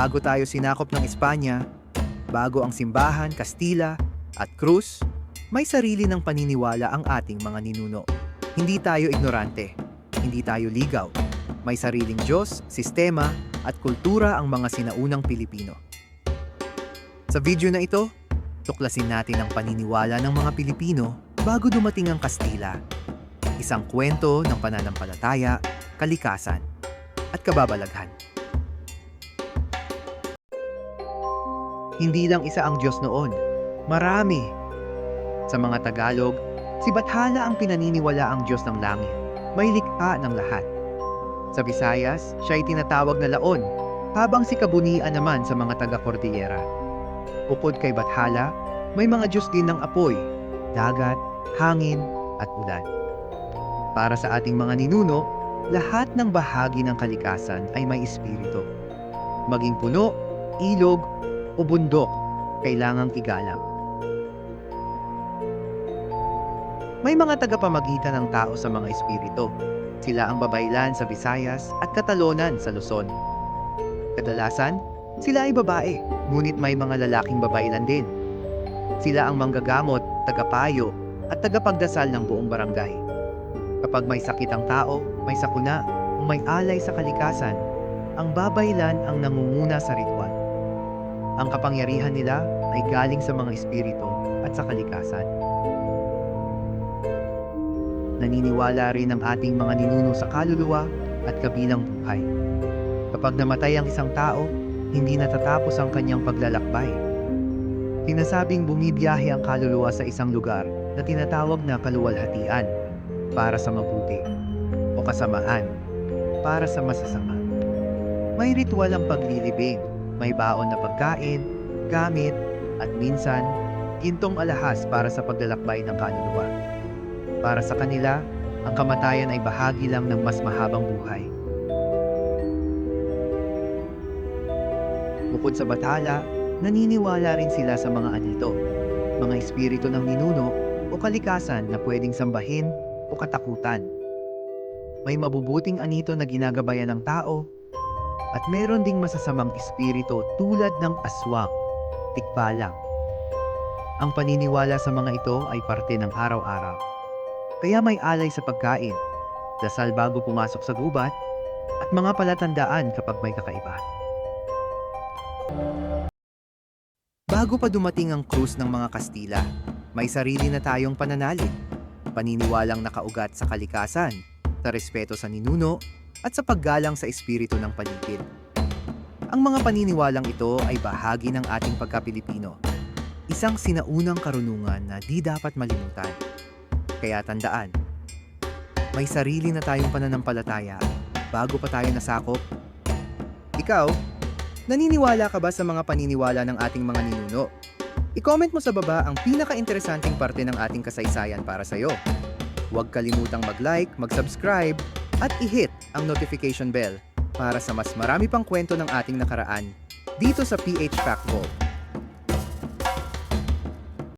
Bago tayo sinakop ng Espanya, bago ang simbahan, Kastila, at Cruz, may sarili ng paniniwala ang ating mga ninuno. Hindi tayo ignorante, hindi tayo ligaw. May sariling Diyos, sistema, at kultura ang mga sinaunang Pilipino. Sa video na ito, tuklasin natin ang paniniwala ng mga Pilipino bago dumating ang Kastila. Isang kwento ng pananampalataya, kalikasan, at kababalaghan. Hindi lang isa ang Diyos noon, marami. Sa mga Tagalog, si Bathala ang pinaniniwala ang Diyos ng langit. May likha ng lahat. Sa Visayas, siya ay tinatawag na Laon, habang si Kabunian naman sa mga taga-Cordillera. Bukod kay Bathala, may mga Diyos din ng apoy, dagat, hangin, at ulan. Para sa ating mga ninuno, lahat ng bahagi ng kalikasan ay may espiritu. Maging puno, ilog, o bundok, kailangang igalang. May mga tagapamagitan ng tao sa mga espiritu. Sila ang babaylan sa Visayas at Katalonan sa Luzon. Kadalasan, sila ay babae, ngunit may mga lalaking babaylan din. Sila ang manggagamot, tagapayo, at tagapagdasal ng buong barangay. Kapag may sakit ang tao, may sakuna, o may alay sa kalikasan, ang babaylan ang nangunguna sa ritual. Ang kapangyarihan nila ay galing sa mga espiritu at sa kalikasan. Naniniwala rin ang ating mga ninuno sa kaluluwa at kabilang buhay. Kapag namatay ang isang tao, hindi natatapos ang kanyang paglalakbay. Tinasabing bumibiyahe ang kaluluwa sa isang lugar na tinatawag na kaluwalhatian para sa mabuti o kasamaan para sa masasama. May ritual ang paglilibing, may baon na pagkain, gamit, at minsan, gintong alahas para sa paglalakbay ng kaluluwa. Para sa kanila, ang kamatayan ay bahagi lang ng mas mahabang buhay. Bukod sa bathala, naniniwala rin sila sa mga anito, mga espiritu ng ninuno o kalikasan na pwedeng sambahin o katakutan. May mabubuting anito na ginagabayan ng tao at meron ding masasamang espiritu tulad ng aswang, tikbalang. Ang paniniwala sa mga ito ay parte ng araw-araw. Kaya may alay sa pagkain, dasal bago pumasok sa gubat, at mga palatandaan kapag may kakaiba. Bago pa dumating ang krus ng mga Kastila, may sarili na tayong pananalig. Paniniwalang nakaugat sa kalikasan, sa respeto sa ninuno, at sa paggalang sa espiritu ng paligid. Ang mga paniniwalang ito ay bahagi ng ating pagka-Pilipino. Isang sinaunang karunungan na di dapat malimutan. Kaya tandaan, may sarili na tayong pananampalataya bago pa tayo nasakop. Ikaw, naniniwala ka ba sa mga paniniwala ng ating mga ninuno? I-comment mo sa baba ang pinaka-interesanting parte ng ating kasaysayan para sa'yo. Huwag kalimutang mag-like, mag-subscribe, at i-hit ang notification bell para sa mas marami pang kwento ng ating nakaraan dito sa PH Fact Vault.